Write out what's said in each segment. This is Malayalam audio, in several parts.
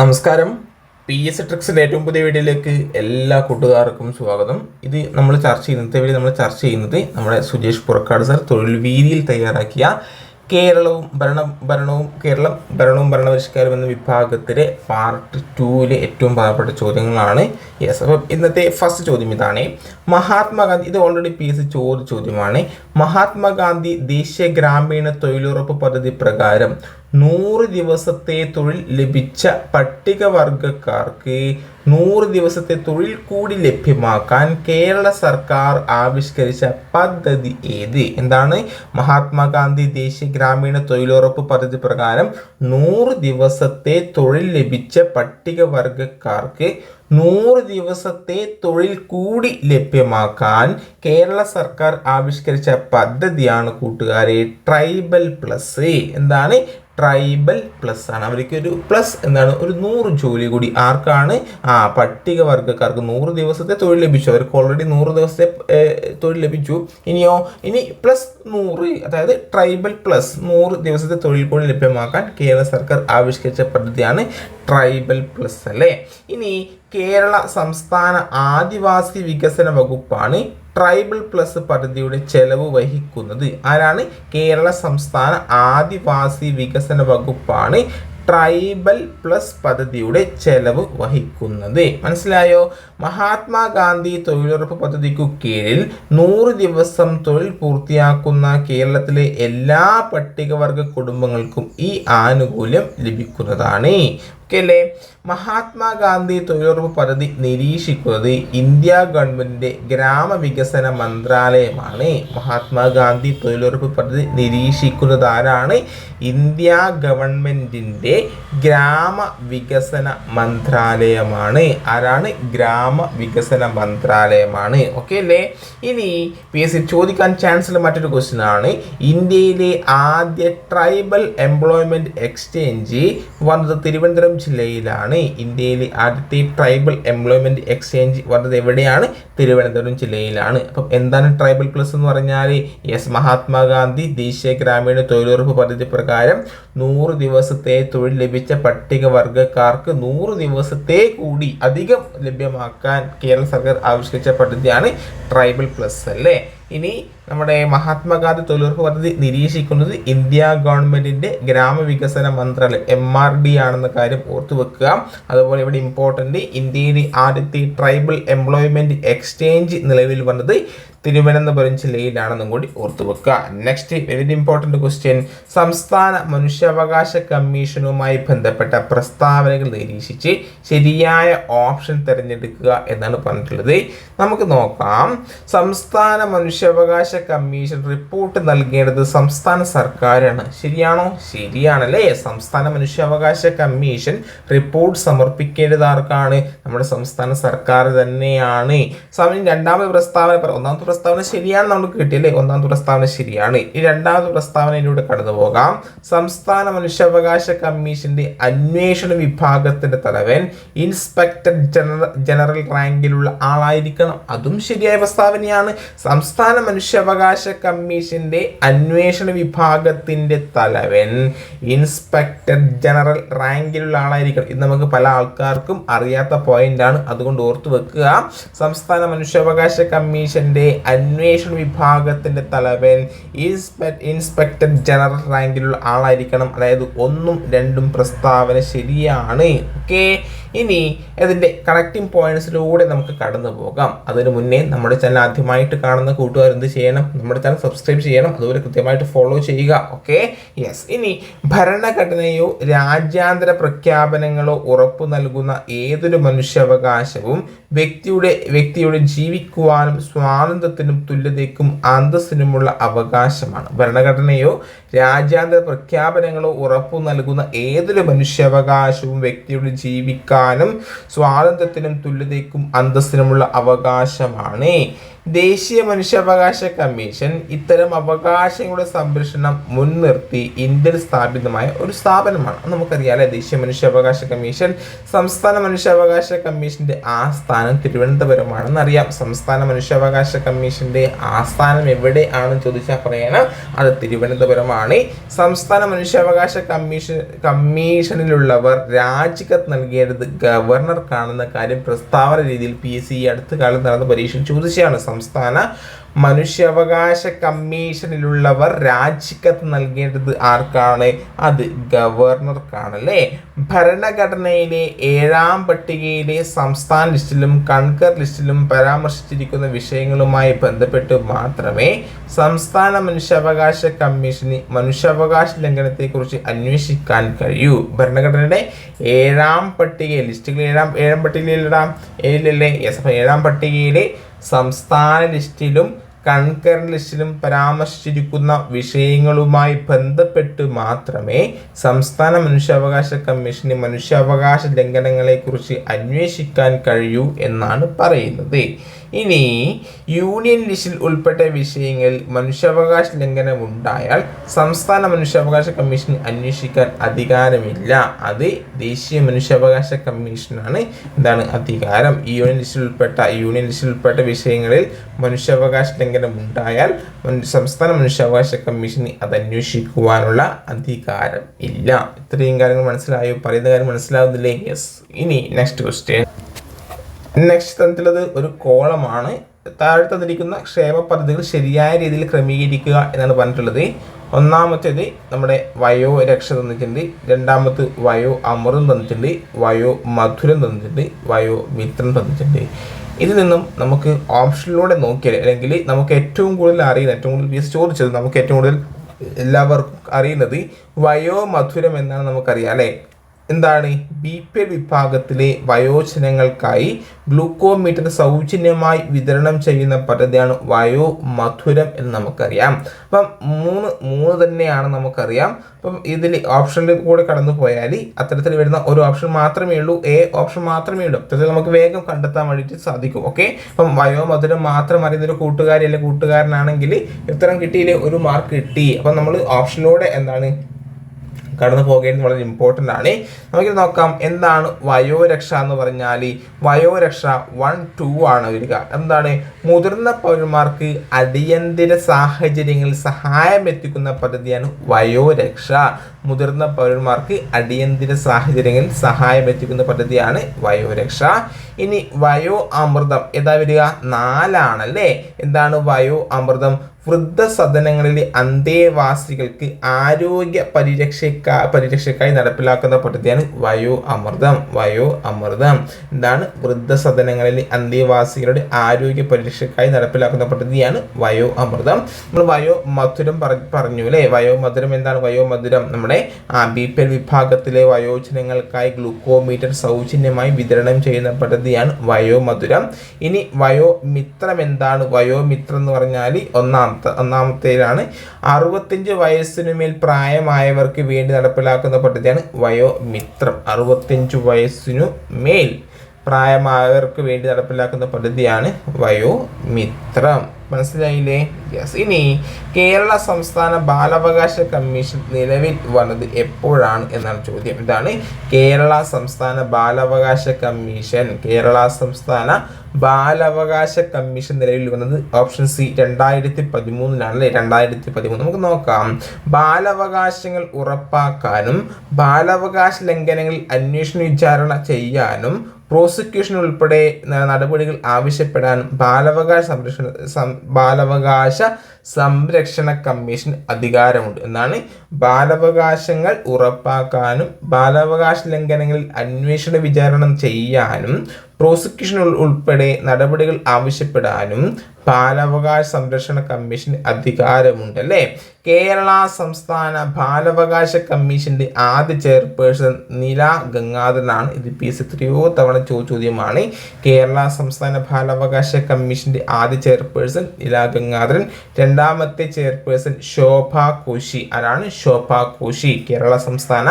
നമസ്കാരം. പി എസ് ട്രിക്സിന്റെ ഏറ്റവും പുതിയ വീഡിയോയിലേക്ക് എല്ലാ കൂട്ടുകാർക്കും സ്വാഗതം. ഇത് നമ്മൾ ചർച്ച ചെയ്യുന്നത് നമ്മൾ ചർച്ച ചെയ്യുന്നത് നമ്മുടെ സുജേഷ് പുറക്കാട് സർ തൊഴിൽ വീതിയിൽ തയ്യാറാക്കിയ കേരളവും ഭരണ ഭരണവും കേരളം ഭരണവും ഭരണപരിഷ്കാരം എന്ന വിഭാഗത്തിലെ പാർട്ട് ടൂവിലെ ഏറ്റവും പ്രധാനപ്പെട്ട ചോദ്യങ്ങളാണ് യെസ് അപ്പം ഇന്നത്തെ ഫസ്റ്റ് ചോദ്യം ഇതാണ്. മഹാത്മാഗാന്ധി ഇത് ഓൾറെഡി പി എസ് ചോദ്യ ചോദ്യമാണ്. മഹാത്മാഗാന്ധി ദേശീയ ഗ്രാമീണ തൊഴിലുറപ്പ് പദ്ധതി പ്രകാരം നൂറ് ദിവസത്തെ തൊഴിൽ ലഭിച്ച പട്ടികവർഗക്കാർക്ക് നൂറ് ദിവസത്തെ തൊഴിൽ കൂടി ലഭ്യമാക്കാൻ കേരള സർക്കാർ ആവിഷ്കരിച്ച പദ്ധതി ഏത്? എന്താണ്? മഹാത്മാഗാന്ധി ദേശീയ ഗ്രാമീണ തൊഴിലുറപ്പ് പദ്ധതി പ്രകാരം നൂറ് ദിവസത്തെ തൊഴിൽ ലഭിച്ച പട്ടികവർഗക്കാർക്ക് നൂറ് ദിവസത്തെ തൊഴിൽ കൂടി ലഭ്യമാക്കാൻ കേരള സർക്കാർ ആവിഷ്കരിച്ച പദ്ധതിയാണ് കൂട്ടുകാരെ ട്രൈബൽ പ്ലസ്. എന്താണ്? ട്രൈബൽ പ്ലസ് ആണ്. അവർക്ക് ഒരു പ്ലസ് എന്താണ് ഒരു നൂറ് ജോലി കൂടി ആർക്കാണ്? ആ പട്ടികവർഗക്കാർക്ക് നൂറ് ദിവസത്തെ തൊഴിൽ ലഭിച്ചു. അവർക്ക് ഓൾറെഡി നൂറ് ദിവസത്തെ തൊഴിൽ ലഭിച്ചു. ഇനിയോ ഇനി പ്ലസ് നൂറ് അതായത് ട്രൈബൽ പ്ലസ് നൂറ് ദിവസത്തെ തൊഴിൽ കൂടി ലഭ്യമാക്കാൻ കേരള സർക്കാർ ആവിഷ്കരിച്ച പദ്ധതിയാണ് ട്രൈബൽ പ്ലസ് അല്ലേ? ഇനി കേരള സംസ്ഥാന ആദിവാസി വികസന വകുപ്പാണ് ട്രൈബൽ പ്ലസ് പദ്ധതിയുടെ ചെലവ് വഹിക്കുന്നത് ആരാണ്? കേരള സംസ്ഥാന ആദിവാസി വികസന വകുപ്പാണ് ട്രൈബൽ പ്ലസ് പദ്ധതിയുടെ ചെലവ് വഹിക്കുന്നത്. മനസ്സിലായോ? മഹാത്മാഗാന്ധി തൊഴിലുറപ്പ് പദ്ധതിക്കു കീഴിൽ നൂറ് ദിവസം തൊഴിൽ പൂർത്തിയാക്കുന്ന കേരളത്തിലെ എല്ലാ പട്ടികവർഗ കുടുംബങ്ങൾക്കും ഈ ആനുകൂല്യം ലഭിക്കുന്നതാണ്. ഓക്കെ അല്ലേ മഹാത്മാഗാന്ധി തൊഴിലുറപ്പ് പദ്ധതി നിരീക്ഷിക്കുന്നത് ഇന്ത്യ ഗവൺമെന്റിന്റെ ഗ്രാമവികസന മന്ത്രാലയമാണ്. മഹാത്മാഗാന്ധി തൊഴിലുറപ്പ് പദ്ധതി നിരീക്ഷിക്കുന്നത് ആരാണ്? ഇന്ത്യ ഗവൺമെന്റിന്റെ ഗ്രാമവികസന മന്ത്രാലയമാണ്. ആരാണ്? ഗ്രാമവികസന മന്ത്രാലയമാണ്. ഓക്കെ അല്ലേ ഇനി പി എസ് സി ചോദിക്കാൻ ചാൻസ് ഉള്ള മറ്റൊരു ക്വസ്റ്റ്യൻ ആണ്. ഇന്ത്യയിലെ ആദ്യ ട്രൈബൽ എംപ്ലോയ്മെന്റ് എക്സ്ചേഞ്ച് വന്നത് തിരുവനന്തപുരം ജില്ലയിലാണ് ഇന്ത്യയിലെ ആദ്യത്തെ ട്രൈബൽ എംപ്ലോയ്മെന്റ് എക്സ്ചേഞ്ച് വന്നത് എവിടെയാണ്? തിരുവനന്തപുരം ജില്ലയിലാണ്. അപ്പം എന്താണ് ട്രൈബൽ പ്ലസ് എന്ന് പറഞ്ഞാൽ എസ് മഹാത്മാഗാന്ധി ദേശീയ ഗ്രാമീണ തൊഴിലുറപ്പ് പദ്ധതി പ്രകാരം നൂറ് ദിവസത്തെ തൊഴിൽ ലഭിച്ച പട്ടികവർഗക്കാർക്ക് നൂറ് ദിവസത്തെ കൂടി അധികം ലഭ്യമാക്കാൻ കേരള സർക്കാർ ആവിഷ്കരിച്ച പദ്ധതിയാണ് ട്രൈബൽ പ്ലസ് അല്ലേ? ഇനി നമ്മുടെ മഹാത്മാഗാന്ധി തൊഴിലുറപ്പ് പദ്ധതി നിരീക്ഷിക്കുന്നത് ഇന്ത്യ ഗവൺമെന്റിന്റെ ഗ്രാമവികസന മന്ത്രാലയം എം ആർ ഡി ആണെന്ന കാര്യം ഓർത്തു വെക്കുക. അതുപോലെ ഇവിടെ ഇമ്പോർട്ടന്റ് ഇന്ത്യയിലെ ആദ്യത്തെ ട്രൈബൽ എംപ്ലോയ്മെന്റ് എക്സ്ചേഞ്ച് നിലവിൽ വന്നത് തിരുവനന്തപുരം ജില്ലയിലാണെന്നും കൂടി ഓർത്തു വെക്കുക. നെക്സ്റ്റ് വെരി ഇമ്പോർട്ടന്റ് ക്വസ്റ്റ്യൻ സംസ്ഥാന മനുഷ്യാവകാശ കമ്മീഷനുമായി ബന്ധപ്പെട്ട പ്രസ്താവനകൾ നിരീക്ഷിച്ച് ശരിയായ ഓപ്ഷൻ തിരഞ്ഞെടുക്കുക എന്നാണ് പറഞ്ഞിട്ടുള്ളത്. നമുക്ക് നോക്കാം. സംസ്ഥാന മനുഷ്യാവകാശ കമ്മീഷൻ റിപ്പോർട്ട് നൽകേണ്ടത് സംസ്ഥാന സർക്കാരാണ്. ശരിയാണോ? ശരിയാണല്ലേ? സംസ്ഥാന മനുഷ്യാവകാശ കമ്മീഷൻ റിപ്പോർട്ട് സമർപ്പിക്കേണ്ടത് ആർക്കാണ്? നമ്മുടെ സംസ്ഥാന സർക്കാർ തന്നെയാണ്. സമയം രണ്ടാമത് പ്രസ്താവന ഒന്നാമത്തെ പ്രസ്താവന ശരിയാണ് നമുക്ക് കിട്ടിയല്ലേ? ഒന്നാമത്തെ പ്രസ്താവന ശരിയാണ്. ഈ രണ്ടാമത്തെ പ്രസ്താവനയിലൂടെ കടന്നു പോകാം. സംസ്ഥാന മനുഷ്യാവകാശ കമ്മീഷന്റെ അന്വേഷണ വിഭാഗത്തിന്റെ തലവൻ ഇൻസ്പെക്ടർ ജനറൽ ജനറൽ റാങ്കിലുള്ള ആളായിരിക്കണം. അതും ശരിയായ പ്രസ്താവനയാണ്. സംസ്ഥാന മനുഷ്യാവകാശ കമ്മീഷന്റെ അന്വേഷണ വിഭാഗത്തിന്റെ തലവൻ ഇൻസ്പെക്ടർ ജനറൽ റാങ്കിലുള്ള ആളായിരിക്കണം. ഇത് നമുക്ക് പല ആൾക്കാർക്കും അറിയാത്ത പോയിന്റ് ആണ്. അതുകൊണ്ട് ഓർത്തു വെക്കുക. സംസ്ഥാന മനുഷ്യാവകാശ കമ്മീഷന്റെ അന്വേഷണ വിഭാഗത്തിന്റെ തലവൻ ഇൻസ്പെക്ടർ ജനറൽ റാങ്കിലുള്ള ആളായിരിക്കണം. അതായത് ഒന്നും രണ്ടും പ്രസ്താവന ശരിയാണ്. ഓക്കെ ഇനി ഇതിന്റെ കണക്റ്റിംഗ് പോയിന്റ്സിലൂടെ നമുക്ക് കടന്നു പോകാം അതിനു മുന്നേ നമ്മുടെ ചാനൽ ആദ്യമായിട്ട് കാണുന്ന കൂട്ടുകാർ എന്ത് ചെയ്യണം? നമ്മുടെ ചാനൽ സബ്സ്ക്രൈബ് ചെയ്യണം. അതുപോലെ കൃത്യമായിട്ട് ഫോളോ ചെയ്യുക. ഓക്കെ യെസ് ഇനി ഭരണഘടനയോ രാജ്യാന്തര പ്രഖ്യാപനങ്ങളോ ഉറപ്പു നൽകുന്ന ഏതൊരു മനുഷ്യാവകാശവും വ്യക്തിയുടെ വ്യക്തിയുടെ ജീവിക്കുവാനും സ്വാതന്ത്ര്യത്തിനും തുല്യതയ്ക്കും അന്തസ്സിനുമുള്ള അവകാശമാണ്. ഭരണഘടനയോ രാജ്യാന്തര പ്രഖ്യാപനങ്ങളോ ഉറപ്പു നൽകുന്ന ഏതൊരു മനുഷ്യാവകാശവും വ്യക്തിയുടെ ജീവിക്കാനും സ്വാതന്ത്ര്യത്തിനും തുല്യതയ്ക്കും അന്തസ്സിനുമുള്ള അവകാശമാണ്. ദേശീയ മനുഷ്യാവകാശ കമ്മീഷൻ ഇത്തരം അവകാശങ്ങളുടെ സംരക്ഷണം മുൻനിർത്തി ഇന്ത്യൻ സ്ഥാപിതമായ ഒരു സ്ഥാപനമാണ്. നമുക്കറിയാലേ ദേശീയ മനുഷ്യാവകാശ കമ്മീഷൻ സംസ്ഥാന മനുഷ്യാവകാശ കമ്മീഷന്റെ ആസ്ഥാനം തിരുവനന്തപുരമാണെന്ന് അറിയാം. സംസ്ഥാന മനുഷ്യാവകാശ കമ്മീഷന്റെ ആസ്ഥാനം എവിടെ ആണെന്ന് ചോദിച്ചാൽ പറയണം. അത് തിരുവനന്തപുരമാണ്. സംസ്ഥാന മനുഷ്യാവകാശ കമ്മീഷൻ കമ്മീഷനിലുള്ളവർ രാജിക്കത്ത് നൽകേണ്ടത് ഗവർണർക്കാണെന്ന കാര്യം പ്രസ്താവന രീതിയിൽ പി എസ് സി അടുത്ത കാലത്ത് നടന്ന പരീക്ഷയിൽ ചോദിച്ചതാണ് സംസ്ഥാന മനുഷ്യാവകാശ കമ്മീഷനിലുള്ളവർ രാജിക്കത്ത് നൽകേണ്ടത് ആർക്കാണ്? അത് ഗവർണർക്കാണ് അല്ലേ ഭരണഘടനയിലെ ഏഴാം പട്ടികയിലെ സംസ്ഥാന ലിസ്റ്റിലും കൺകർ ലിസ്റ്റിലും പരാമർശിച്ചിരിക്കുന്ന വിഷയങ്ങളുമായി ബന്ധപ്പെട്ട് മാത്രമേ സംസ്ഥാന മനുഷ്യാവകാശ കമ്മീഷന് മനുഷ്യാവകാശ ലംഘനത്തെക്കുറിച്ച് അന്വേഷിക്കാൻ കഴിയൂ. ഭരണഘടനയുടെ ഏഴാം പട്ടിക ലിസ്റ്റുകൾ ഏഴാം ഏഴാം പട്ടികയിലിടാം ഏഴിലല്ലേ? ഏഴാം പട്ടികയിലെ സംസ്ഥാന ലിസ്റ്റിലും കൺകറന്റ് ലിസ്റ്റിലും പരാമർശിച്ചിരിക്കുന്ന വിഷയങ്ങളുമായി ബന്ധപ്പെട്ട് മാത്രമേ സംസ്ഥാന മനുഷ്യാവകാശ കമ്മീഷന് മനുഷ്യാവകാശ ലംഘനങ്ങളെക്കുറിച്ച് അന്വേഷിക്കാൻ കഴിയൂ എന്നാണ് പറയുന്നത്. ഇനി യൂണിയൻ ലിസ്റ്റിൽ ഉൾപ്പെട്ട വിഷയങ്ങളിൽ മനുഷ്യാവകാശ ലംഘനം ഉണ്ടായാൽ സംസ്ഥാന മനുഷ്യാവകാശ കമ്മീഷൻ അന്വേഷിക്കാൻ അധികാരമില്ല. അത് ദേശീയ മനുഷ്യാവകാശ കമ്മീഷനാണ് എന്താണ് അധികാരം. ഈ യൂണിയൻ ലിസ്റ്റിൽ ഉൾപ്പെട്ട യൂണിയൻ ലിസ്റ്റിൽ ഉൾപ്പെട്ട വിഷയങ്ങളിൽ മനുഷ്യാവകാശ ലംഘനം ഉണ്ടായാൽ സംസ്ഥാന മനുഷ്യാവകാശ കമ്മീഷന് അത് അന്വേഷിക്കുവാനുള്ള അധികാരം ഇല്ല. ഇത്രയും കാര്യങ്ങൾ മനസ്സിലായോ? പറയുന്ന കാര്യം മനസ്സിലാവുന്നില്ലേ? യെസ് ഇനി നെക്സ്റ്റ് ക്വസ്റ്റ്യൻ നെക്സ്റ്റ് തന്നിട്ടുള്ളത് ഒരു കോളമാണ്. താഴെ തന്നിരിക്കുന്ന ക്ഷേമ പദ്ധതികൾ ശരിയായ രീതിയിൽ ക്രമീകരിക്കുക എന്നാണ് പറഞ്ഞിട്ടുള്ളത്. ഒന്നാമത്തേത് നമ്മുടെ വയോ രക്ഷ തന്നിട്ടുണ്ട്. രണ്ടാമത് വയോ അമൃതം തന്നിട്ടുണ്ട്. വയോ മധുരം തന്നിട്ടുണ്ട്. വയോ മിത്രം തന്നിട്ടുണ്ട്. ഇതിൽ നിന്നും നമുക്ക് ഓപ്ഷനിലൂടെ നോക്കിയാൽ അല്ലെങ്കിൽ നമുക്ക് ഏറ്റവും കൂടുതൽ അറിയുന്ന ഏറ്റവും കൂടുതൽ ചോദിച്ചത് നമുക്ക് ഏറ്റവും കൂടുതൽ എല്ലാവർക്കും അറിയുന്നത് വയോ മധുരം എന്നാണ് നമുക്കറിയാം അല്ലേ? എന്താണ്? ബി പി എൽ വിഭാഗത്തിലെ വയോജനങ്ങൾക്കായി ഗ്ലൂക്കോമീറ്റർ സൗജന്യമായി വിതരണം ചെയ്യുന്ന പദ്ധതിയാണ് വയോ മധുരം എന്ന് നമുക്കറിയാം. അപ്പം മൂന്ന് മൂന്ന് തന്നെയാണ് നമുക്കറിയാം. അപ്പം ഇതിൽ ഓപ്ഷനിൽ കൂടെ കടന്നു പോയാൽ അത്തരത്തിൽ വരുന്ന ഒരു ഓപ്ഷൻ മാത്രമേ ഉള്ളൂ. എ ഓപ്ഷൻ മാത്രമേ ഉള്ളൂ. അത്തരത്തിൽ നമുക്ക് വേഗം കണ്ടെത്താൻ വേണ്ടിയിട്ട് സാധിക്കും. ഓക്കെ അപ്പം വയോ മധുരം മാത്രം അറിയുന്ന ഒരു കൂട്ടുകാരി അല്ലെങ്കിൽ കൂട്ടുകാരനാണെങ്കിൽ ഉത്തരം കിട്ടിയില്ലേ? ഒരു മാർക്ക് കിട്ടി. അപ്പം നമ്മൾ ഓപ്ഷനിലൂടെ എന്താണ്? കടന്നു പോകേണ്ടത് വളരെ ഇമ്പോർട്ടന്റ് ആണ്. നമുക്ക് നോക്കാം എന്താണ് വയോരക്ഷ എന്ന് പറഞ്ഞാൽ വയോരക്ഷ വൺ ടു ആണ് വരിക. എന്താണ്? മുതിർന്ന പൗരന്മാർക്ക് അടിയന്തര സാഹചര്യങ്ങളിൽ സഹായം എത്തിക്കുന്ന പദ്ധതിയാണ് വയോരക്ഷ. മുതിർന്ന പൗരന്മാർക്ക് അടിയന്തര സാഹചര്യങ്ങളിൽ സഹായം എത്തിക്കുന്ന പദ്ധതിയാണ് വയോരക്ഷ. ഇനി വയോ അമൃതം. ഏതാ വരിക? നാലാണല്ലേ? എന്താണ് വയോ അമൃതം? വൃദ്ധസദനങ്ങളിലെ അന്തേവാസികൾക്ക് ആരോഗ്യ പരിരക്ഷക്കാ പരിരക്ഷയ്ക്കായി നടപ്പിലാക്കുന്ന പദ്ധതിയാണ് വയോ അമൃതം. വയോ അമൃതം. എന്താണ് വൃദ്ധസദനങ്ങളിലെ അന്തേവാസികളുടെ ആരോഗ്യ പരിരക്ഷയ്ക്കായി നടപ്പിലാക്കുന്ന പദ്ധതിയാണ് വയോ അമൃതം. നമ്മൾ വയോ മധുരം പറഞ്ഞു അല്ലേ? വയോ മധുരം എന്താണ്? വയോ മധുരം നമ്മുടെ ബി പി എൽ വിഭാഗത്തിലെ വയോജനങ്ങൾക്കായി ഗ്ലൂക്കോമീറ്റർ സൗജന്യമായി വിതരണം ചെയ്യുന്ന പദ്ധതിയാണ് വയോ മധുരം. ഇനി വയോ മിത്രം എന്താണ് വയോ മിത്രം എന്ന് പറഞ്ഞാൽ ഒന്നാമത്തെ ഒന്നാമത്തേതാണ് അറുപത്തഞ്ച് വയസ്സിനു മേൽ പ്രായമായവർക്ക് വേണ്ടി നടപ്പിലാക്കുന്ന പദ്ധതിയാണ് വയോമിത്രം. അറുപത്തഞ്ച് വയസ്സിനു മേൽ പ്രായമായവർക്ക് വേണ്ടി നടപ്പിലാക്കുന്ന പദ്ധതിയാണ് വയോമിത്രം. മനസ്സിലായില്ലേ? യെസ് ഇനി കേരള സംസ്ഥാന ബാലാവകാശ കമ്മീഷൻ നിലവിൽ വന്നത് എപ്പോഴാണ് എന്നാണ് ചോദ്യം. ഇതാണ് കേരള സംസ്ഥാന ബാലാവകാശ കമ്മീഷൻ. കേരള സംസ്ഥാന ബാലാവകാശ കമ്മീഷൻ നിലവിൽ വന്നത് ഓപ്ഷൻ സി രണ്ടായിരത്തി പതിമൂന്നിലാണ് അല്ലെ രണ്ടായിരത്തി പതിമൂന്ന് നമുക്ക് നോക്കാം. ബാലാവകാശങ്ങൾ ഉറപ്പാക്കാനും ബാലാവകാശ ലംഘനങ്ങളിൽ അന്വേഷണ വിചാരണ ചെയ്യാനും പ്രോസിക്യൂഷൻ ഉൾപ്പെടെ നടപടികൾ ആവശ്യപ്പെടാനും ബാലാവകാശ സംരക്ഷണ ബാലാവകാശ സംരക്ഷണ കമ്മീഷൻ അധികാരമുണ്ട്. എന്നാണ് ബാലാവകാശങ്ങൾ ഉറപ്പാക്കാനും ബാലാവകാശ ലംഘനങ്ങളിൽ അന്വേഷണ വിചാരണം ചെയ്യാനും പ്രോസിക്യൂഷൻ ഉൾപ്പെടെ നടപടികൾ ആവശ്യപ്പെടാനും ബാലാവകാശ സംരക്ഷണ കമ്മീഷൻ അധികാരമുണ്ട് അല്ലേ? കേരള സംസ്ഥാന ബാലാവകാശ കമ്മീഷന്റെ ആദ്യ ചെയർപേഴ്സൺ നില ഗംഗാധരനാണ്. ഇത് പി എസ് എത്രയോ തവണ ചോദ്യമാണ്. കേരള സംസ്ഥാന ബാലാവകാശ കമ്മീഷന്റെ ആദ്യ ചെയർപേഴ്സൺ നില ഗംഗാധരൻ. രണ്ട് രണ്ടാമത്തെ ചെയർപേഴ്സൺ ശോഭ കോശി. ആരാണ്? ശോഭ കോശി. കേരള സംസ്ഥാന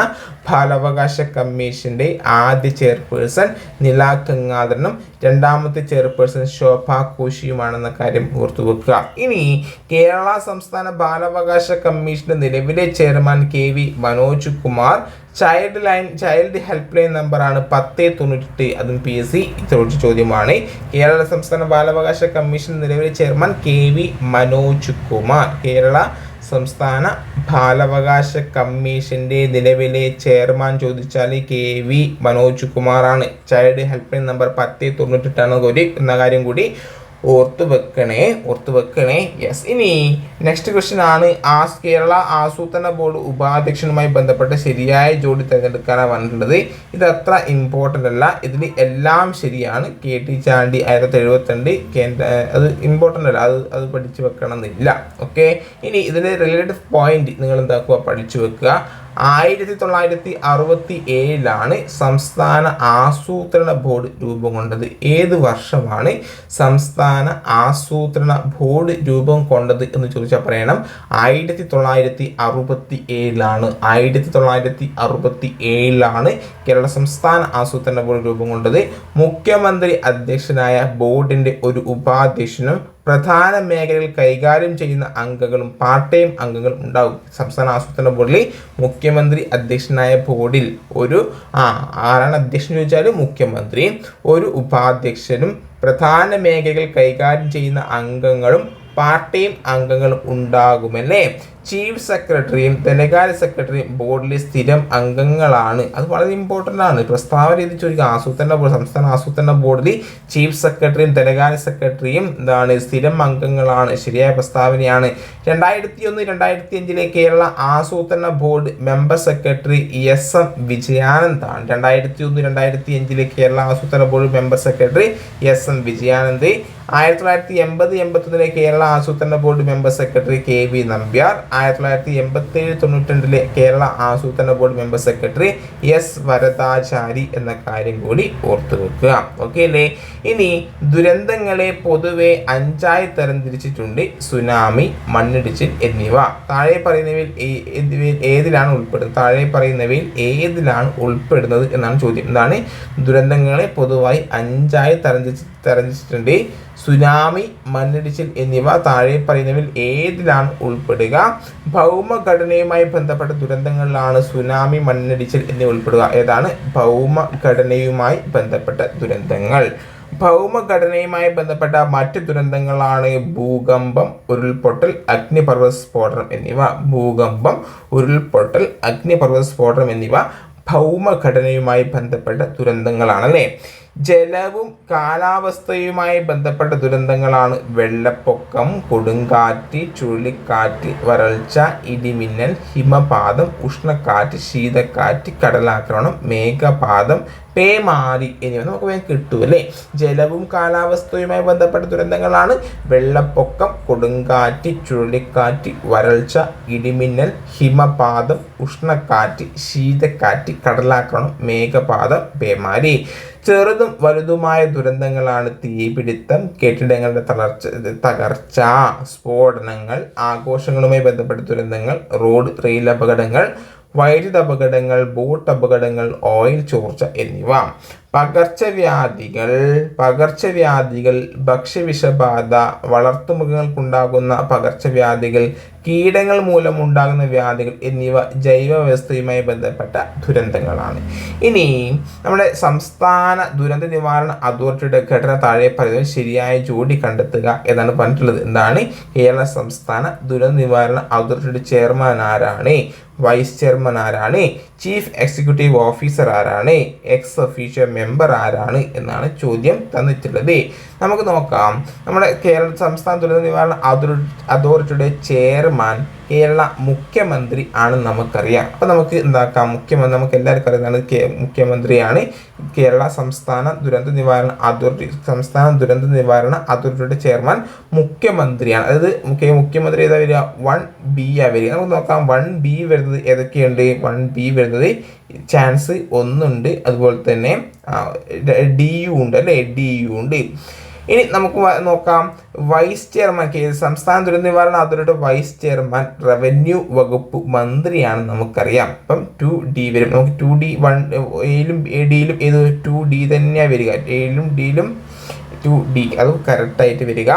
ബാലാവകാശ കമ്മീഷന്റെ ആദ്യ ചെയർപേഴ്സൺ നില ഗംഗാധരനും രണ്ടാമത്തെ ചെയർപേഴ്സൺ ശോഭ കോശിയുമാണെന്ന കാര്യം ഓർത്തു വെക്കുക. ഇനി കേരള സംസ്ഥാന ബാലാവകാശ കമ്മീഷന്റെ നിലവിലെ chairman K V Manoj Kumar child line child help line നമ്പറാണ് പത്ത് തൊണ്ണൂറ്റി അതും പി എസ് സി ചോദ്യമാണ്. കേരള സംസ്ഥാന ബാലാവകാശ കമ്മീഷൻ നിലവിലെ chairman K V Manoj Kumar. Kerala സംസ്ഥാന ബാലാവകാശ കമ്മീഷന്റെ നിലവിലെ ചെയർമാൻ ചോദിച്ചാൽ കെ വി മനോജ് കുമാറാണ്. ചൈൽഡ് ഹെൽപ്പ് ലൈൻ നമ്പർ പത്ത് തൊണ്ണൂറ്റെട്ടാണ് ഒരു എന്ന കാര്യം കൂടി ഓർത്തു വെക്കണേ ഓർത്ത് വെക്കണേ. യെസ് ഇനി നെക്സ്റ്റ് ക്വസ്റ്റ്യൻ ആണ്. ആസ് കേരള ആസൂത്രണ ബോർഡ് ഉപാധ്യക്ഷനുമായി ബന്ധപ്പെട്ട് ശരിയായ ജോഡി തിരഞ്ഞെടുക്കാനാണ് വന്നിട്ടുള്ളത്. ഇത് അത്ര ഇമ്പോർട്ടന്റ് അല്ല. ഇതിൽ എല്ലാം ശരിയാണ്. കെ ടി ചാണ്ടി ആയിരത്തി എഴുപത്തിരണ്ട് കേന്ദ്ര അത് ഇമ്പോർട്ടന്റ് അല്ല. അത് അത് പഠിച്ചു വെക്കണമെന്നില്ല. ഓക്കെ ഇനി ഇതിൽ റിലേറ്റഡ് പോയിന്റ് നിങ്ങൾ എന്താക്കുക? പഠിച്ചു വെക്കുക. ആയിരത്തി തൊള്ളായിരത്തി അറുപത്തി ഏഴിലാണ് സംസ്ഥാന ആസൂത്രണ ബോർഡ് രൂപം കൊണ്ടത്. ഏത് വർഷമാണ് സംസ്ഥാന ആസൂത്രണ ബോർഡ് രൂപം കൊണ്ടത് എന്ന് ചോദിച്ചാൽ പറയണം. ആയിരത്തി തൊള്ളായിരത്തി അറുപത്തി ഏഴിലാണ് ആയിരത്തി തൊള്ളായിരത്തി അറുപത്തി ഏഴിലാണ് കേരള സംസ്ഥാന ആസൂത്രണ ബോർഡ് രൂപം കൊണ്ടത്. മുഖ്യമന്ത്രി അധ്യക്ഷനായ ബോർഡിന്റെ ഒരു ഉപാധ്യക്ഷനും പ്രധാന മേഖലയിൽ കൈകാര്യം ചെയ്യുന്ന അംഗങ്ങളും പാർട്ട് ടൈം അംഗങ്ങളും ഉണ്ടാവും. സംസ്ഥാന ആസൂത്രണ ബോർഡിൽ മുഖ്യമന്ത്രി അധ്യക്ഷനായ ബോർഡിൽ ഒരു ആ ആരാണ് അധ്യക്ഷൻ ചോദിച്ചാൽ മുഖ്യമന്ത്രി ഒരു ഉപാധ്യക്ഷനും പ്രധാന മേഖലകൾ കൈകാര്യം ചെയ്യുന്ന അംഗങ്ങളും പാർട്ട് ടൈം അംഗങ്ങളും ഉണ്ടാകുമല്ലേ ചീഫ് സെക്രട്ടറിയും ധനകാര്യ സെക്രട്ടറിയും ബോർഡിലെ സ്ഥിരം അംഗങ്ങളാണ്. അത് വളരെ ഇമ്പോർട്ടന്റ് ആണ്. പ്രസ്താവന രീതി ചോദിക്കുക. ആസൂത്രണ ബോർഡ് സംസ്ഥാന ആസൂത്രണ ബോർഡിൽ ചീഫ് സെക്രട്ടറിയും ധനകാര്യ സെക്രട്ടറിയും എന്താണ് സ്ഥിരം അംഗങ്ങളാണ്. ശരിയായ പ്രസ്താവനയാണ്. രണ്ടായിരത്തി ഒന്ന് രണ്ടായിരത്തി അഞ്ചിലെ കേരള ആസൂത്രണ board member secretary S M വിജയാനന്ദാണ്. രണ്ടായിരത്തി ഒന്ന് രണ്ടായിരത്തി അഞ്ചിലെ കേരള ആസൂത്രണ board member secretary S M Vijayanand. ആയിരത്തി തൊള്ളായിരത്തി എൺപത് എൺപത്തൊന്നിലെ കേരള ആസൂത്രണ board member secretary K V Nambiar ആയിരത്തി തൊള്ളായിരത്തി എൺപത്തി ഏഴ് തൊണ്ണൂറ്റിരണ്ടിലെ കേരള ആസൂത്രണ board member secretary S Varadachari എന്ന കാര്യം കൂടി ഓർത്തു വെക്കുക. ഓക്കെ അല്ലേ? ഇനി ദുരന്തങ്ങളെ പൊതുവെ അഞ്ചായി തരംതിരിച്ചിട്ടുണ്ട്. സുനാമി മണ്ണിടിച്ചിൽ എന്നിവ. താഴെ പറയുന്നവയിൽ ഏതിലാണ് ഉൾപ്പെടുന്നത്? താഴെ പറയുന്നവയിൽ ഏതിലാണ് ഉൾപ്പെടുന്നത് എന്നാണ് ചോദ്യം. എന്താണ്? ദുരന്തങ്ങളെ പൊതുവായി അഞ്ചായി തരംതിരിച്ച് തരംതിരിച്ചിട്ടുണ്ട്. സുനാമി മണ്ണിടിച്ചിൽ എന്നിവ താഴെ പറയുന്നവയിൽ ഏതിലാണ് ഉൾപ്പെടുക? ഭൗമഘടനയുമായി ബന്ധപ്പെട്ട ദുരന്തങ്ങളിലാണ് സുനാമി മണ്ണിടിച്ചിൽ എന്നിവ ഉൾപ്പെടുക. ഏതാണ്? ഭൗമഘടനയുമായി ബന്ധപ്പെട്ട ദുരന്തങ്ങൾ. ഭൗമഘടനയുമായി ബന്ധപ്പെട്ട മറ്റ് ദുരന്തങ്ങളാണ് ഭൂകമ്പം ഉരുൾപൊട്ടൽ അഗ്നിപർവത സ്ഫോടനം എന്നിവ. ഭൂകമ്പം ഉരുൾപൊട്ടൽ അഗ്നിപർവത സ്ഫോടനം എന്നിവ ഭൗമഘടനയുമായി ബന്ധപ്പെട്ട ദുരന്തങ്ങളാണ് അല്ലേ ജലവും കാലാവസ്ഥയുമായി ബന്ധപ്പെട്ട ദുരന്തങ്ങളാണ് വെള്ളപ്പൊക്കം കൊടുങ്കാറ്റ് ചുഴലിക്കാറ്റ് വരൾച്ച ഇടിമിന്നൽ ഹിമപാതം ഉഷ്ണക്കാറ്റ് ശീതക്കാറ്റ് കടലാക്രമണം മേഘപാതം പേമാരി എന്നിവ നമുക്ക് വേഗം കിട്ടും അല്ലേ? ജലവും കാലാവസ്ഥയുമായി ബന്ധപ്പെട്ട ദുരന്തങ്ങളാണ്. വെള്ളപ്പൊക്കം കൊടുങ്കാറ്റ് ചുഴലിക്കാറ്റ് വരൾച്ച ഇടിമിന്നൽ ഹിമപാതം ഉഷ്ണക്കാറ്റ് ശീതക്കാറ്റ് കടലാക്രമണം മേഘപാതം പേമാരി. ചെറുതും വലുതുമായ ദുരന്തങ്ങളാണ് തീപിടുത്തം കെട്ടിടങ്ങളുടെ തളർച്ച തകർച്ച സ്ഫോടനങ്ങൾ ആഘോഷങ്ങളുമായി ബന്ധപ്പെട്ട ദുരന്തങ്ങൾ റോഡ് റെയിൽ അപകടങ്ങൾ വൈദ്യുത അപകടങ്ങൾ ബോട്ട് അപകടങ്ങൾ ഓയിൽ ചോർച്ച എന്നിവ. പകർച്ചവ്യാധികൾ പകർച്ചവ്യാധികൾ ഭക്ഷ്യവിഷബാധ വളർത്തുമൃഗങ്ങൾക്കുണ്ടാകുന്ന പകർച്ചവ്യാധികൾ കീടങ്ങൾ മൂലമുണ്ടാകുന്ന വ്യാധികൾ എന്നിവ ജൈവ വ്യവസ്ഥയുമായി ബന്ധപ്പെട്ട ദുരന്തങ്ങളാണ്. ഇനി നമ്മുടെ സംസ്ഥാന ദുരന്ത നിവാരണ അതോറിറ്റിയുടെ ഘടന താഴെ പറയുന്നത് ശരിയായ ജോഡി കണ്ടെത്തുക എന്നാണ് പറഞ്ഞിട്ടുള്ളത്. എന്താണ്? കേരള സംസ്ഥാന ദുരന്ത നിവാരണ അതോറിറ്റിയുടെ ചെയർമാൻ ആരാണ്? വൈസ് ചെയർമാൻ ആരാണ്? ചീഫ് എക്സിക്യൂട്ടീവ് ഓഫീസർ ആരാണ്? എക്സ് ഒഫീഷ്യൽ മെമ്പർ ആരാണ്? എന്നാണ് ചോദ്യം തന്നിട്ടുള്ളത്. നമുക്ക് നോക്കാം. നമ്മുടെ കേരള സംസ്ഥാന ദുരന്ത നിവാരണ അതോറി- അതോറിറ്റിയുടെ ചെയർമാൻ കേരള മുഖ്യമന്ത്രി ആണ് നമുക്കറിയാം. അപ്പം നമുക്ക് എന്താക്കാം? മുഖ്യമന്ത്രി നമുക്ക് എല്ലാവർക്കും അറിയുന്നതാണ് കേ മുഖ്യമന്ത്രിയാണ് കേരള സംസ്ഥാന ദുരന്ത നിവാരണ അതോറിറ്റി സംസ്ഥാന ദുരന്ത നിവാരണ അതോറിറ്റിയുടെ ചെയർമാൻ മുഖ്യമന്ത്രിയാണ്. അതായത് മുഖ്യ മുഖ്യമന്ത്രി ഏതാ വരിക? വൺ ബി ആ വരിക. നമുക്ക് നോക്കാം. വൺ ബി വരുന്നത് ഏതൊക്കെയുണ്ട്? വൺ ബി വരുന്നത് ചാൻസ് ഒന്നുണ്ട്. അതുപോലെ തന്നെ ഡി യു ഉണ്ട് അല്ലേ? ഡി യു ഉണ്ട്. ഇനി നമുക്ക് നോക്കാം. വൈസ് ചെയർമാൻ സംസ്ഥാന ദുരന്ത നിവാരണ അതോറിറ്റി വൈസ് ചെയർമാൻ റവന്യൂ വകുപ്പ് മന്ത്രിയാണ് നമുക്കറിയാം. ഇപ്പം ടു ഡി വരും. നമുക്ക് ടു ഡി വൺ എയിലും ഡിയിലും ഏത് ടു ഡി തന്നെയാണ് വരിക. എയിലും ഡിയിലും ടു ഡി അത് കറക്റ്റായിട്ട് വരിക.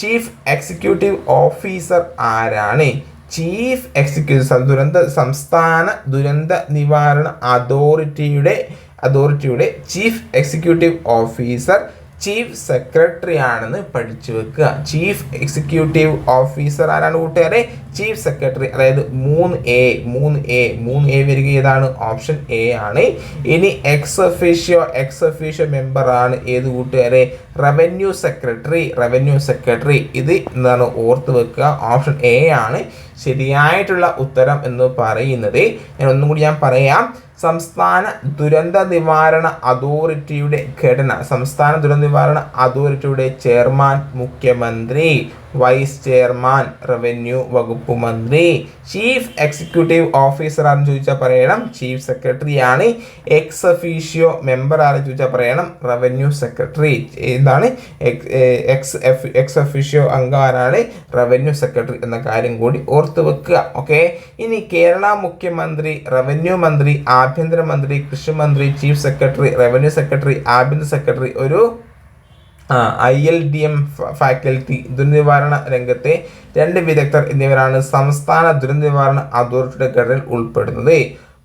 ചീഫ് എക്സിക്യൂട്ടീവ് ഓഫീസർ ആരാണ്? ചീഫ് എക്സിക്യൂട്ടീവ് ദുരന്ത സംസ്ഥാന ദുരന്ത നിവാരണ അതോറിറ്റിയുടെ അതോറിറ്റിയുടെ chief executive officer chief secretary ആണെന്ന് പഠിച്ചു വെക്കുക. ചീഫ് എക്സിക്യൂട്ടീവ് ഓഫീസർ ആരാണ് കൂട്ടുകാരെ? ചീഫ് സെക്രട്ടറി അതായത് മൂന്ന് എ മൂന്ന് എ മൂന്ന് എ വരിക ഏതാണ്? ഓപ്ഷൻ എ ആണ്. ഇനി ex officio ex officio member ആണ് ഏത് കൂട്ടുകാരെ? റവന്യൂ സെക്രട്ടറി റവന്യൂ സെക്രട്ടറി ഇത് എന്താണ്? ഓർത്ത് വെക്കുക. ഓപ്ഷൻ എ ആണ്. ശരിയായിട്ടുള്ള ഉത്തരം എന്ന് പറയുന്നത്. ഞാൻ ഒന്നും കൂടി ഞാൻ പറയാം. സംസ്ഥാന ദുരന്ത നിവാരണ അതോറിറ്റിയുടെ ഘടന സംസ്ഥാന ദുരന്ത നിവാരണ അതോറിറ്റിയുടെ ചെയർമാൻ മുഖ്യമന്ത്രി. വൈസ് ചെയർമാൻ റവന്യൂ വകുപ്പ് മന്ത്രി ചീഫ് എക്സിക്യൂട്ടീവ് ഓഫീസർ ആണെന്ന് ചോദിച്ചാൽ പറയണം. ചീഫ് സെക്രട്ടറി ആണ്. എക്സ് അഫീഷ്യോ മെമ്പർ ആണെന്ന് ചോദിച്ചാൽ പറയണം. റവന്യൂ സെക്രട്ടറി എന്താണ്? എക്സ് എക്സ് അഫീഷ്യോ അംഗമാരാണ് റവന്യൂ സെക്രട്ടറി എന്ന കാര്യം കൂടി ഓർത്ത് വെക്കുക. ഓക്കെ ഇനി കേരള മുഖ്യമന്ത്രി റവന്യൂ മന്ത്രി ആഭ്യന്തരമന്ത്രി കൃഷിമന്ത്രി കൃഷി മന്ത്രി ചീഫ് സെക്രട്ടറി റവന്യൂ സെക്രട്ടറി ആഭ്യന്തര സെക്രട്ടറി ഒരു I L D M faculty ദുരനിവാരണ രംഗത്തെ രണ്ട് വിദഗ്ധർ എന്നിവരാണ് സംസ്ഥാന ദുരനിവാരണ നിവാരണ അതോറിറ്റിയുടെ ഘടനയിൽ ഉൾപ്പെടുന്നത്.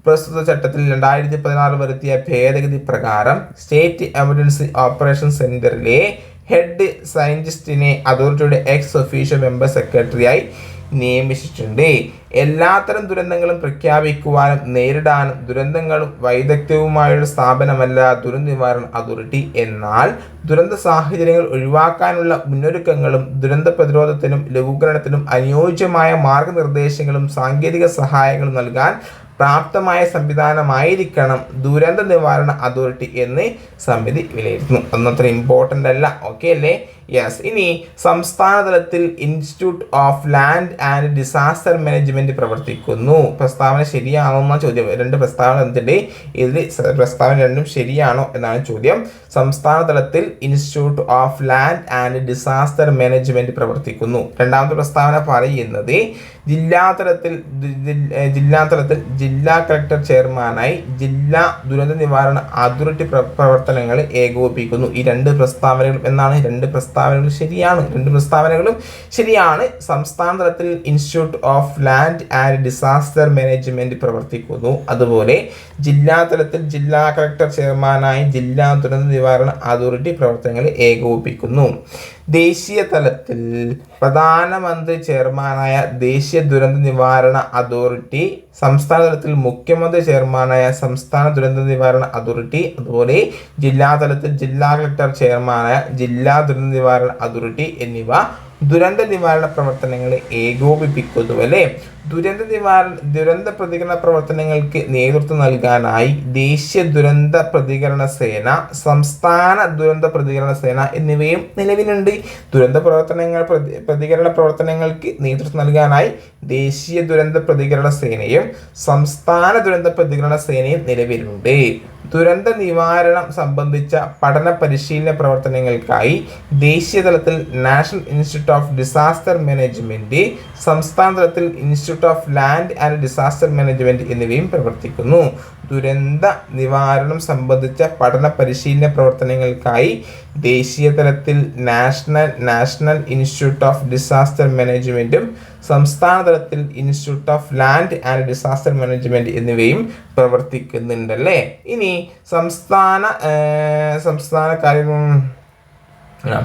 പ്രസ്തുത ചട്ടത്തിൽ രണ്ടായിരത്തി പതിനാറ് വരുത്തിയ ഭേദഗതി പ്രകാരം സ്റ്റേറ്റ് എമർജൻസി ഓപ്പറേഷൻ സെന്ററിലെ ഹെഡ് സയന്റിസ്റ്റിനെ അതോറിറ്റിയുടെ എക്സ് ഒഫീഷ്യൽ മെമ്പർ സെക്രട്ടറിയായി നിയമിച്ചിട്ടുണ്ട്. എല്ലാത്തരം ദുരന്തങ്ങളും പ്രഖ്യാപിക്കുവാനും നേരിടാനും ദുരന്തങ്ങളും വൈദഗ്ധ്യവുമായുള്ള സ്ഥാപനമല്ല ദുരന്ത നിവാരണ അതോറിറ്റി. എന്നാൽ ദുരന്ത സാഹചര്യങ്ങൾ ഒഴിവാക്കാനുള്ള മുന്നൊരുക്കങ്ങളും ദുരന്ത പ്രതിരോധത്തിനും ലഘൂകരണത്തിനും അനുയോജ്യമായ മാർഗനിർദ്ദേശങ്ങളും സാങ്കേതിക സഹായങ്ങളും നൽകാൻ പ്രാപ്തമായ സംവിധാനമായിരിക്കണം ദുരന്ത നിവാരണ അതോറിറ്റി എന്ന് സമിതി വിലയിരുത്തുന്നു. അന്നത്ര ഇമ്പോർട്ടന്റ് അല്ല. ഓക്കെ അല്ലേ? യെസ് ഇനി സംസ്ഥാന തലത്തിൽ institute of land and disaster management പ്രവർത്തിക്കുന്നു. പ്രസ്താവന ശരിയാണോ എന്ന ചോദ്യം. രണ്ട് പ്രസ്താവന തന്നിട്ടുണ്ട് ഇതിൽ പ്രസ്താവന രണ്ടും ശരിയാണോ എന്നാണ് ചോദ്യം. സംസ്ഥാന തലത്തിൽ institute of land and disaster management പ്രവർത്തിക്കുന്നു. രണ്ടാമത്തെ പ്രസ്താവന പറയുന്നത് ജില്ലാതലത്തിൽ ജില്ലാതലത്തിൽ ജില്ലാ കളക്ടർ ചെയർമാനായി ജില്ലാ ദുരന്ത നിവാരണ അതോറിറ്റി പ്ര- പ്രവർത്തനങ്ങൾ ഏകോപിപ്പിക്കുന്നു. ഈ രണ്ട് പ്രസ്താവനകൾ എന്നാണ് രണ്ട് പ്രസ്താവനകൾ ശരിയാണ്. രണ്ട് പ്രസ്താവനകളും ശരിയാണ്. സംസ്ഥാന തലത്തിൽ institute of land and disaster management പ്രവർത്തിക്കുന്നു. അതുപോലെ ജില്ലാ തലത്തിൽ ജില്ലാ കളക്ടർ ചെയർമാനായി ജില്ലാ ദുരന്ത നിവാരണ അതോറിറ്റി പ്രവർത്തനങ്ങൾ ഏകോപിപ്പിക്കുന്നു. ദേശീയ തലത്തിൽ പ്രധാനമന്ത്രി ചെയർമാനായ ദേശീയ ദുരന്ത നിവാരണ അതോറിറ്റി സംസ്ഥാന തലത്തിൽ മുഖ്യമന്ത്രി ചെയർമാനായ സംസ്ഥാന ദുരന്ത നിവാരണ അതോറിറ്റി അതുപോലെ ജില്ലാ തലത്തിൽ ജില്ലാ കളക്ടർ ചെയർമാനായ ജില്ലാ ദുരന്ത നിവാരണ അതോറിറ്റി എന്നിവ ദുരന്ത നിവാരണ പ്രവർത്തനങ്ങളെ ഏകോപിപ്പിക്കുന്നു അല്ലേ? ദുരന്ത നിവാരണ ദുരന്ത പ്രതികരണ പ്രവർത്തനങ്ങൾക്ക് നേതൃത്വം നൽകാനായി ദേശീയ ദുരന്ത പ്രതികരണ സേന സംസ്ഥാന ദുരന്ത പ്രതികരണ സേന എന്നിവയും നിലവിലുണ്ട്. ദുരന്ത പ്രവർത്തനങ്ങൾ പ്രതികരണ പ്രവർത്തനങ്ങൾക്ക് നേതൃത്വം നൽകാനായി ദേശീയ ദുരന്ത പ്രതികരണ സേനയും സംസ്ഥാന ദുരന്ത പ്രതികരണ സേനയും നിലവിലുണ്ട്. ദുരന്ത നിവാരണം സംബന്ധിച്ച പഠന പരിശീലന പ്രവർത്തനങ്ങൾക്കായി ദേശീയതലത്തിൽ national institute of disaster management സംസ്ഥാനതലത്തിൽ institute of land and disaster management എന്നിവയും പ്രവർത്തിക്കുന്നു. ദുരന്ത നിവാരണം സംബന്ധിച്ച പഠന പരിശീലന പ്രവർത്തനങ്ങൾക്കായി ദേശീയ തലത്തിൽ national national institute of disaster മാനേജ്മെന്റും സംസ്ഥാന തലത്തിൽ institute of land and disaster management എന്നിവയും പ്രവർത്തിക്കുന്നുണ്ടല്ലേ? ഇനി സംസ്ഥാന സംസ്ഥാന കാര്യം ആ,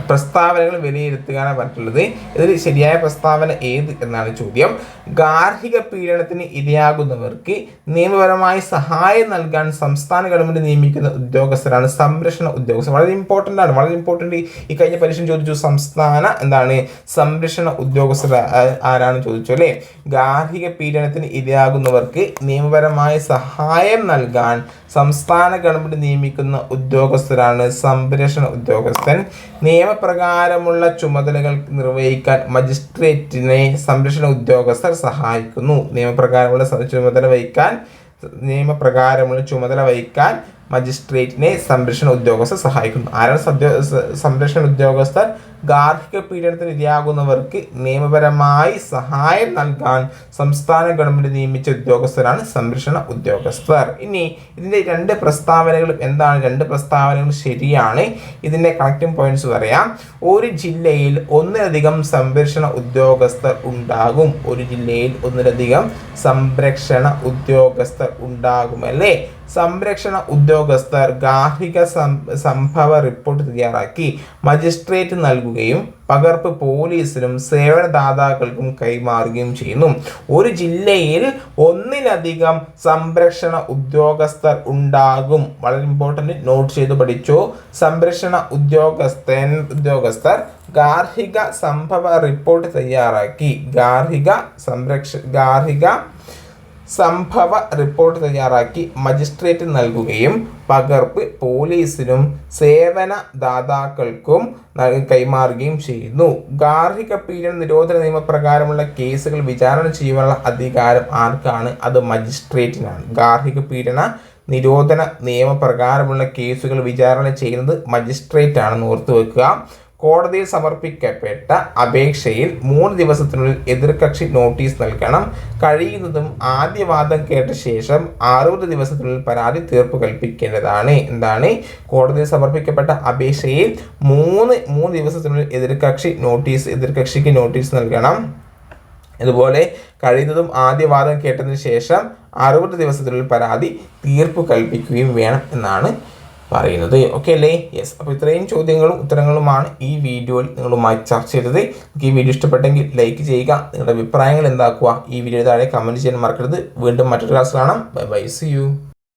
പ്രസ്താവനകൾ വിലയിരുത്തുകയാണ് പറഞ്ഞിട്ടുള്ളത്. ഇതിൽ ശരിയായ പ്രസ്താവന ഏത് എന്നാണ് ചോദ്യം. ഗാർഹിക പീഡനത്തിന് ഇരയാകുന്നവർക്ക് നിയമപരമായി സഹായം നൽകാൻ സംസ്ഥാന ഗവൺമെന്റ് നിയമിക്കുന്ന ഉദ്യോഗസ്ഥരാണ് സംരക്ഷണ ഉദ്യോഗസ്ഥർ. വളരെ ഇമ്പോർട്ടന്റ് ആണ്. വളരെ ഇമ്പോർട്ടന്റ് ഈ കഴിഞ്ഞ പരീക്ഷ ചോദിച്ചു സംസ്ഥാന എന്താണ്? സംരക്ഷണ ഉദ്യോഗസ്ഥർ ആരാണ് ചോദിച്ചു അല്ലേ? ഗാർഹിക പീഡനത്തിന് ഇരയാകുന്നവർക്ക് നിയമപരമായ സഹായം നൽകാൻ സംസ്ഥാന ഗവൺമെന്റ് നിയമിക്കുന്ന ഉദ്യോഗസ്ഥരാണ് സംരക്ഷണ ഉദ്യോഗസ്ഥൻ. നിയമപ്രകാരമുള്ള ചുമതലകൾ നിർവഹിക്കാൻ മജിസ്ട്രേറ്റിനെ സംരക്ഷണ ഉദ്യോഗസ്ഥർ സഹായിക്കുന്നു. നിയമപ്രകാരമുള്ള ചുമതല വഹിക്കാൻ നിയമപ്രകാരമുള്ള ചുമതല വഹിക്കാൻ മജിസ്ട്രേറ്റിനെ സംരക്ഷണ ഉദ്യോഗസ്ഥർ സഹായിക്കുന്നു. ആരാണ് സംരക്ഷണ ഉദ്യോഗസ്ഥർ? ഗാർഹിക പീഡനത്തിന് ഇരയാകുന്നവർക്ക് നിയമപരമായി സഹായം നൽകാൻ സംസ്ഥാന ഗവൺമെന്റ് നിയമിച്ച ഉദ്യോഗസ്ഥരാണ് സംരക്ഷണ ഉദ്യോഗസ്ഥർ. ഇനി ഇതിന്റെ രണ്ട് പ്രസ്താവനകളും എന്താണ്? രണ്ട് പ്രസ്താവനകളും ശരിയാണ്. ഇതിന്റെ കണക്റ്റിംഗ് പോയിന്റ്സ് പറയാം. ഒരു ജില്ലയിൽ ഒന്നിലധികം സംരക്ഷണ ഉദ്യോഗസ്ഥർ ഉണ്ടാകും. ഒരു ജില്ലയിൽ ഒന്നിലധികം സംരക്ഷണ ഉദ്യോഗസ്ഥർ ഉണ്ടാകും ഉണ്ടാകുമല്ലേ സംരക്ഷണ ഉദ്യോഗസ്ഥർ ഗാർഹിക സംഭവ റിപ്പോർട്ട് തയ്യാറാക്കി മജിസ്ട്രേറ്റ് നൽകുകയും പകർപ്പ് പോലീസിനും സേവനദാതാക്കൾക്കും കൈമാറുകയും ചെയ്യുന്നു. ഒരു ജില്ലയിൽ ഒന്നിലധികം സംരക്ഷണ ഉദ്യോഗസ്ഥർ ഉണ്ടാകും. വളരെ ഇമ്പോർട്ടന്റ് നോട്ട് ചെയ്ത് പഠിച്ചു. സംരക്ഷണ ഉദ്യോഗസ്ഥൻ ഉദ്യോഗസ്ഥർ ഗാർഹിക സംഭവ റിപ്പോർട്ട് തയ്യാറാക്കി. ഗാർഹിക സംരക്ഷ ഗാർഹിക സംഭവ റിപ്പോർട്ട് തയ്യാറാക്കി മജിസ്ട്രേറ്റ് നൽകുകയും പകർപ്പ് പോലീസിനും സേവന ദാതാക്കൾക്കും കൈമാറുകയും ചെയ്യുന്നു. ഗാർഹിക പീഡന നിരോധന നിയമപ്രകാരമുള്ള കേസുകൾ വിചാരണ ചെയ്യാനുള്ള അധികാരം ആർക്കാണ്? അത് മജിസ്ട്രേറ്റിനാണ് ഗാർഹിക പീഡന നിരോധന നിയമപ്രകാരമുള്ള കേസുകൾ വിചാരണ ചെയ്യുന്നത് മജിസ്ട്രേറ്റ് ആണെന്ന് ഓർത്തു വെക്കുക കോടതിയിൽ സമർപ്പിക്കപ്പെട്ട അപേക്ഷയിൽ മൂന്ന് ദിവസത്തിനുള്ളിൽ എതിർകക്ഷി നോട്ടീസ് നൽകണം. കഴിയുന്നതും ആദ്യവാദം കേട്ട ശേഷം അറുപത് ദിവസത്തിനുള്ളിൽ പരാതി തീർപ്പ് കൽപ്പിക്കേണ്ടതാണ്. എന്താണ്? കോടതിയിൽ സമർപ്പിക്കപ്പെട്ട അപേക്ഷയിൽ മൂന്ന് മൂന്ന് ദിവസത്തിനുള്ളിൽ എതിർകക്ഷി നോട്ടീസ് എതിർകക്ഷിക്ക് നോട്ടീസ് നൽകണം. അതുപോലെ കഴിയുന്നതും ആദ്യവാദം കേട്ടതിന് ശേഷം അറുപത് ദിവസത്തിനുള്ളിൽ പരാതി തീർപ്പ് കൽപ്പിക്കുകയും വേണം എന്നാണ് പറയുന്നത്. ഓക്കെ അല്ലേ? യെസ് അപ്പോൾ ഇത്രയും ചോദ്യങ്ങളും ഉത്തരങ്ങളുമാണ് ഈ വീഡിയോയിൽ നിങ്ങളുമായി ചർച്ച ചെയ്തത്. ഈ വീഡിയോ ഇഷ്ടപ്പെട്ടെങ്കിൽ ലൈക്ക് ചെയ്യുക. നിങ്ങളുടെ അഭിപ്രായങ്ങൾ എന്താക്കുക? ഈ വീഡിയോ താഴെ കമന്റ് ചെയ്യാൻ മറക്കരുത്. വീണ്ടും മറ്റൊരു ക്ലാസ് കാണാം. Bye bye C U